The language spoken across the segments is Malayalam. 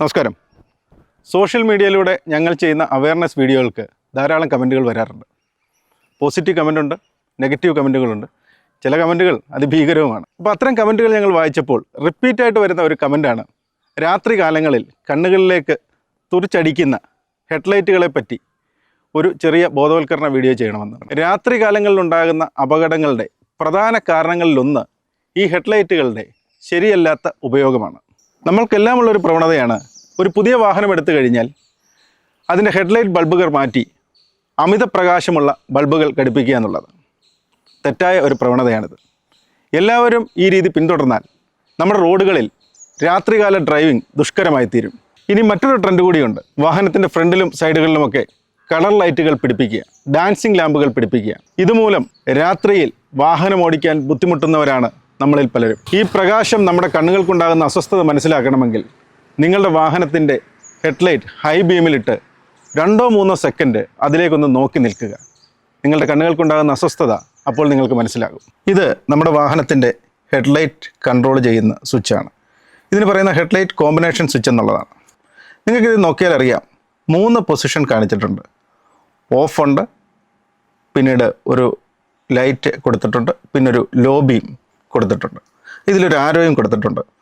നമസ്കാരം. സോഷ്യൽ മീഡിയയിലൂടെ ഞങ്ങൾ ചെയ്യുന്ന അവയർനെസ് വീഡിയോകൾക്ക് ധാരാളം കമന്റുകൾ വരാറുണ്ട്. പോസിറ്റീവ് ഉണ്ട് നെഗറ്റീവ് കമന്റുകളുണ്ട്. ചില കമന്റുകൾ അതിഭീകരവുമാണ്. അപ്പോൾ അത്തരം കമന്റുകൾ ഞങ്ങൾ വായിച്ചപ്പോൾ റിപ്പീറ്റായിട്ട് വരുന്ന ഒരു കമന്റാണ്. രാത്രി കാലങ്ങളിൽ കണ്ണുകളിലേക്ക് തുറിച്ചടിക്കുന്ന ഹെഡ്ലൈറ്റുകളെ പറ്റി ഒരു ചെറിയ ബോധവൽക്കരണ വീഡിയോ ചെയ്യണമെന്ന് രാത്രി കാലങ്ങളിലുണ്ടാകുന്ന അപകടങ്ങളുടെ പ്രധാന കാരണങ്ങളിലൊന്ന് ഈ ഹെഡ്ലൈറ്റുകളുടെ ശരിയല്ലാത്ത ഉപയോഗമാണ്. നമ്മൾക്കെല്ലാമുള്ളൊരു പ്രവണതയാണ് ഒരു പുതിയ വാഹനം എടുത്തു കഴിഞ്ഞാൽ അതിന്റെ ഹെഡ്ലൈറ്റ് ബൾബുകൾ മാറ്റി അമിത പ്രകാശമുള്ള ബൾബുകൾ ഘടിപ്പിക്കുക എന്നുള്ളത് തെറ്റായ ഒരു പ്രവണതയാണിത്. എല്ലാവരും ഈ രീതി പിന്തുടർന്നാൽ നമ്മുടെ റോഡുകളിൽ രാത്രികാല ഡ്രൈവിംഗ് ദുഷ്കരമായി തീരും. ഇനി മറ്റൊരു ട്രെൻഡ് കൂടിയുണ്ട്. വാഹനത്തിന്റെ ഫ്രണ്ടിലും സൈഡുകളിലുമൊക്കെ കളർ ലൈറ്റുകൾ പിടിപ്പിക്കുക ഡാൻസിങ് ലാമ്പുകൾ പിടിപ്പിക്കുക. ഇതുമൂലം രാത്രിയിൽ വാഹനം ഓടിക്കാൻ ബുദ്ധിമുട്ടുന്നവരാണ് നമ്മളിൽ പലരും. ഈ പ്രകാശം നമ്മുടെ കണ്ണുകൾക്കുണ്ടാകുന്ന അസ്വസ്ഥത മനസ്സിലാക്കണമെങ്കിൽ നിങ്ങളുടെ വാഹനത്തിന്റെ ഹെഡ്ലൈറ്റ് ഹൈ ബീമിലിട്ട് രണ്ടോ മൂന്നോ സെക്കൻഡ് അതിലേക്കൊന്ന് നോക്കി നിൽക്കുക. നിങ്ങളുടെ കണ്ണുകൾക്കുണ്ടാകുന്ന അസ്വസ്ഥത അപ്പോൾ നിങ്ങൾക്ക് മനസ്സിലാകും. ഇത് നമ്മുടെ വാഹനത്തിന്റെ ഹെഡ്ലൈറ്റ് കൺട്രോൾ ചെയ്യുന്ന സ്വിച്ചാണ് ഇതിന് പറയുന്ന ഹെഡ്ലൈറ്റ് കോമ്പിനേഷൻ സ്വിച്ച് എന്നുള്ളതാണ്. നിങ്ങൾക്കിത് നോക്കിയാൽ അറിയാം. മൂന്ന് പൊസിഷൻ കാണിച്ചിട്ടുണ്ട്. ഓഫ് ഉണ്ട്. പിന്നീട് ഒരു ലൈറ്റ് കൊടുത്തിട്ടുണ്ട്. പിന്നൊരു ലോ ബീം കൊടുത്തിട്ടുണ്ട്. ഇതിലൊരു ആരോയും കൊടുത്തിട്ടുണ്ട്.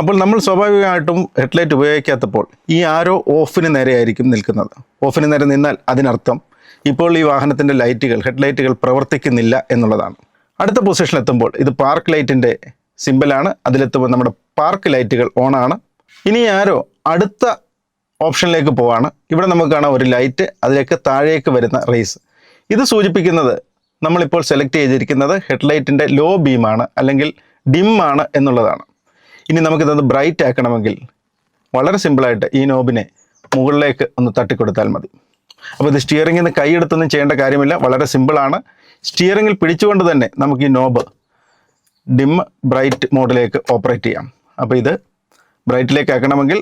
അപ്പോൾ നമ്മൾ സ്വാഭാവികമായിട്ടും ഹെഡ്ലൈറ്റ് ഉപയോഗിക്കാത്തപ്പോൾ ഈ ആരോ ഓഫിന് നേരെയായിരിക്കും നിൽക്കുന്നത്. ഓഫിന് നേരെ നിന്നാൽ അതിനർത്ഥം ഇപ്പോൾ ഈ വാഹനത്തിന്റെ ലൈറ്റുകൾ ഹെഡ്ലൈറ്റുകൾ പ്രവർത്തിക്കുന്നില്ല എന്നുള്ളതാണ്. അടുത്ത പൊസിഷൻ എത്തുമ്പോൾ ഇത് പാർക്ക് ലൈറ്റിന്റെ സിമ്പിളാണ് അതിലെത്തുമ്പോൾ നമ്മുടെ പാർക്ക് ലൈറ്റുകൾ ഓണാണ് ഇനി ആരോ അടുത്ത ഓപ്ഷനിലേക്ക് പോവാണ്. ഇവിടെ നമുക്ക് കാണാം ഒരു ലൈറ്റ് അതിലേക്ക് താഴേക്ക് വരുന്ന റേസ് ഇത് സൂചിപ്പിക്കുന്നത് നമ്മളിപ്പോൾ സെലക്ട് ചെയ്തിരിക്കുന്നത് ഹെഡ്ലൈറ്റിന്റെ ലോ ബീമാണ് അല്ലെങ്കിൽ ഡിം ആണ് എന്നുള്ളതാണ്. ഇനി നമുക്കിതൊന്ന് ബ്രൈറ്റ് ആക്കണമെങ്കിൽ വളരെ സിമ്പിളായിട്ട് ഈ നോബിനെ മുകളിലേക്ക് ഒന്ന് തട്ടിക്കൊടുത്താൽ മതി. അപ്പോൾ ഇത് സ്റ്റിയറിംഗിൽ നിന്ന് കൈയെടുത്തൊന്നും ചെയ്യേണ്ട കാര്യമില്ല. വളരെ സിമ്പിളാണ് സ്റ്റിയറിംഗിൽ പിടിച്ചുകൊണ്ട് തന്നെ നമുക്ക് ഈ നോബ് ഡിം ബ്രൈറ്റ് മോഡിലേക്ക് ഓപ്പറേറ്റ് ചെയ്യാം. അപ്പോൾ ഇത് ബ്രൈറ്റിലേക്ക് ആക്കണമെങ്കിൽ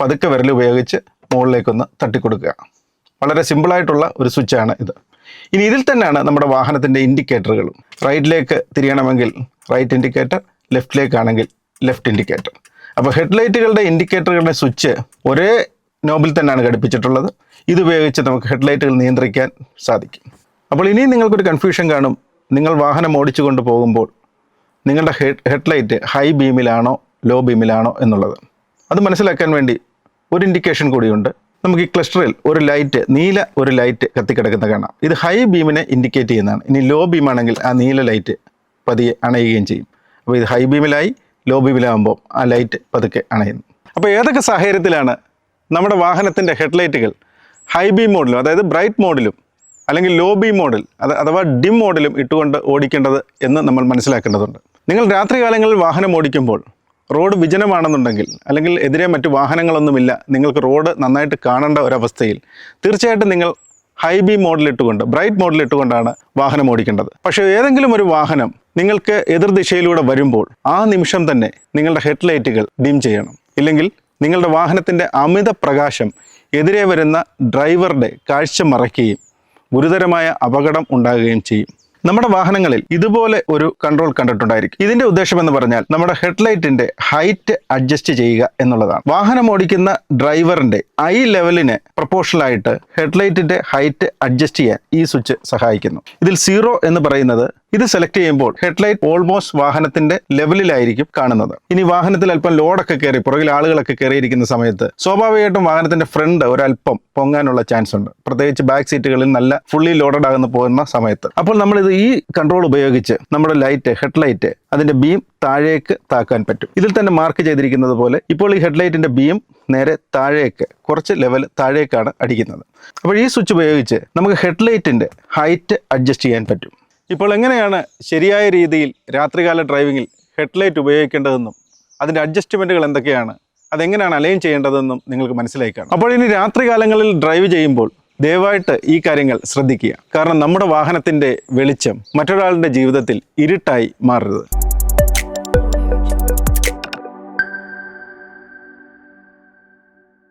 പതുക്കെ വിരൽ ഉപയോഗിച്ച് മുകളിലേക്കൊന്ന് തട്ടിക്കൊടുക്കുക. വളരെ സിമ്പിളായിട്ടുള്ള ഒരു സ്വിച്ചാണ് ഇത്. ഇനി ഇതിൽ തന്നെയാണ് നമ്മുടെ വാഹനത്തിന്റെ ഇൻഡിക്കേറ്ററുകളും റൈറ്റിലേക്ക് തിരിയണമെങ്കിൽ റൈറ്റ് ഇൻഡിക്കേറ്റർ ലെഫ്റ്റിലേക്കാണെങ്കിൽ ലെഫ്റ്റ് ഇൻഡിക്കേറ്റർ അപ്പോൾ ഹെഡ്ലൈറ്റുകളുടെ ഇൻഡിക്കേറ്ററുകളുടെ സ്വിച്ച് ഒരേ നോബിൽ തന്നെയാണ് ഘടിപ്പിച്ചിട്ടുള്ളത്. ഇതുപയോഗിച്ച് നമുക്ക് ഹെഡ്ലൈറ്റുകൾ നിയന്ത്രിക്കാൻ സാധിക്കും. അപ്പോൾ ഇനിയും നിങ്ങൾക്കൊരു കൺഫ്യൂഷൻ കാണും. നിങ്ങൾ വാഹനം ഓടിച്ചു കൊണ്ട് പോകുമ്പോൾ നിങ്ങളുടെ ഹെഡ് ഹെഡ്ലൈറ്റ് ഹൈ ബീമിലാണോ ലോ ബീമിലാണോ എന്നുള്ളത്. അത് മനസ്സിലാക്കാൻ വേണ്ടി ഒരു ഇൻഡിക്കേഷൻ കൂടിയുണ്ട്. നമുക്ക് ഈ ക്ലസ്റ്ററിൽ ഒരു ലൈറ്റ് നീല ഒരു ലൈറ്റ് കത്തിക്കിടക്കുന്ന കാണാം. ഇത് ഹൈ ബീമിനെ ഇൻഡിക്കേറ്റ് ചെയ്യുന്നതാണ്. ഇനി ലോ ബീമാണെങ്കിൽ ആ നീല ലൈറ്റ് പതിയെ അണയുകയും ചെയ്യും. അപ്പോൾ ഇത് ഹൈ ബീമിലായി ലോ വിലാകുമ്പോൾ ആ ലൈറ്റ് പതുക്കെ അണയുന്നു. അപ്പോൾ ഏതൊക്കെ സാഹചര്യത്തിലാണ് നമ്മുടെ വാഹനത്തിന്റെ ഹെഡ്ലൈറ്റുകൾ ഹൈ ബി മോഡിലും അതായത് ബ്രൈറ്റ് മോഡിലും അല്ലെങ്കിൽ ലോ ബീം മോഡിൽ അത് അഥവാ ഡിം മോഡിലും ഇട്ടുകൊണ്ട് ഓടിക്കേണ്ടത് എന്ന് നമ്മൾ മനസ്സിലാക്കേണ്ടതുണ്ട്. നിങ്ങൾ രാത്രികാലങ്ങളിൽ വാഹനം ഓടിക്കുമ്പോൾ റോഡ് വിജനമാണെന്നുണ്ടെങ്കിൽ അല്ലെങ്കിൽ എതിരെ മറ്റു വാഹനങ്ങളൊന്നുമില്ല നിങ്ങൾക്ക് റോഡ് നന്നായിട്ട് കാണേണ്ട ഒരവസ്ഥയിൽ തീർച്ചയായിട്ടും നിങ്ങൾ ഹൈ ബീം മോഡിലിട്ടുകൊണ്ട് ബ്രൈറ്റ് മോഡലിട്ടുകൊണ്ടാണ് വാഹനം ഓടിക്കേണ്ടത്. പക്ഷേ ഏതെങ്കിലും ഒരു വാഹനം നിങ്ങൾക്ക് എതിർദിശയിലൂടെ വരുമ്പോൾ ആ നിമിഷം തന്നെ നിങ്ങളുടെ ഹെഡ്ലൈറ്റുകൾ ഡിം ചെയ്യണം. ഇല്ലെങ്കിൽ നിങ്ങളുടെ വാഹനത്തിന്റെ അമിത പ്രകാശം എതിരെ വരുന്ന ഡ്രൈവറുടെ കാഴ്ച മറയ്ക്കുകയും ഗുരുതരമായ അപകടം ഉണ്ടാകുകയും ചെയ്യും. നമ്മുടെ വാഹനങ്ങളിൽ ഇതുപോലെ ഒരു കൺട്രോൾ കണ്ടിട്ടുണ്ടായിരിക്കും. ഇതിന്റെ ഉദ്ദേശം എന്ന് പറഞ്ഞാൽ നമ്മുടെ ഹെഡ്ലൈറ്റിന്റെ ഹൈറ്റ് അഡ്ജസ്റ്റ് ചെയ്യുക എന്നുള്ളതാണ്. വാഹനം ഓടിക്കുന്ന ഡ്രൈവറിന്റെ ഐ ലെവലിന് പ്രൊപ്പോഷണലായിട്ട് ഹെഡ്ലൈറ്റിന്റെ ഹൈറ്റ് അഡ്ജസ്റ്റ് ചെയ്യാൻ ഈ സ്വിച്ച് സഹായിക്കുന്നു. ഇതിൽ സീറോ എന്ന് പറയുന്നത് ഇത് സെലക്ട് ചെയ്യുമ്പോൾ ഹെഡ്ലൈറ്റ് ഓൾമോസ്റ്റ് വാഹനത്തിന്റെ ലെവലിലായിരിക്കും കാണുന്നത്. ഇനി വാഹനത്തിൽ അല്പം ലോഡൊക്കെ കയറി പുറകിൽ ആളുകളൊക്കെ കയറിയിരിക്കുന്ന സമയത്ത് സ്വാഭാവികമായിട്ടും വാഹനത്തിന്റെ ഫ്രണ്ട് ഒരല്പം പൊങ്ങാനുള്ള ചാൻസ് ഉണ്ട്. പ്രത്യേകിച്ച് ബാക്ക് സീറ്റുകളിൽ നല്ല ഫുള്ളി ലോഡഡ് ആകുന്ന പോകുന്ന സമയത്ത്. അപ്പോൾ നമ്മൾ ഇത് ഈ കൺട്രോൾ ഉപയോഗിച്ച് നമ്മുടെ ലൈറ്റ് ഹെഡ്ലൈറ്റ് അതിന്റെ ബീം താഴേക്ക് താക്കാൻ പറ്റും. ഇതിൽ തന്നെ മാർക്ക് ചെയ്തിരിക്കുന്നത് പോലെ ഇപ്പോൾ ഈ ഹെഡ്ലൈറ്റിന്റെ ബീം നേരെ താഴേക്ക് കുറച്ച് ലെവൽ താഴേക്കാണ് അടിക്കുന്നത്. അപ്പോൾ ഈ സ്വിച്ച് ഉപയോഗിച്ച് നമുക്ക് ഹെഡ്ലൈറ്റിന്റെ ഹൈറ്റ് അഡ്ജസ്റ്റ് ചെയ്യാൻ പറ്റും. ഇപ്പോൾ എങ്ങനെയാണ് ശരിയായ രീതിയിൽ രാത്രികാല ഡ്രൈവിങ്ങിൽ ഹെഡ്ലൈറ്റ് ഉപയോഗിക്കേണ്ടതെന്നും അതിന്റെ അഡ്ജസ്റ്റ്മെന്റുകൾ എന്തൊക്കെയാണ് അതെങ്ങനെയാണ് അലൈൻ ചെയ്യേണ്ടതെന്നും നിങ്ങൾക്ക് മനസ്സിലായി കാണും അപ്പോൾ ഇനി രാത്രികാലങ്ങളിൽ ഡ്രൈവ് ചെയ്യുമ്പോൾ ദയവായിട്ട് ഈ കാര്യങ്ങൾ ശ്രദ്ധിക്കുക. കാരണം നമ്മുടെ വാഹനത്തിന്റെ വെളിച്ചം മറ്റൊരാളുടെ ജീവിതത്തിൽ ഇരുട്ടായി മാറരുത്.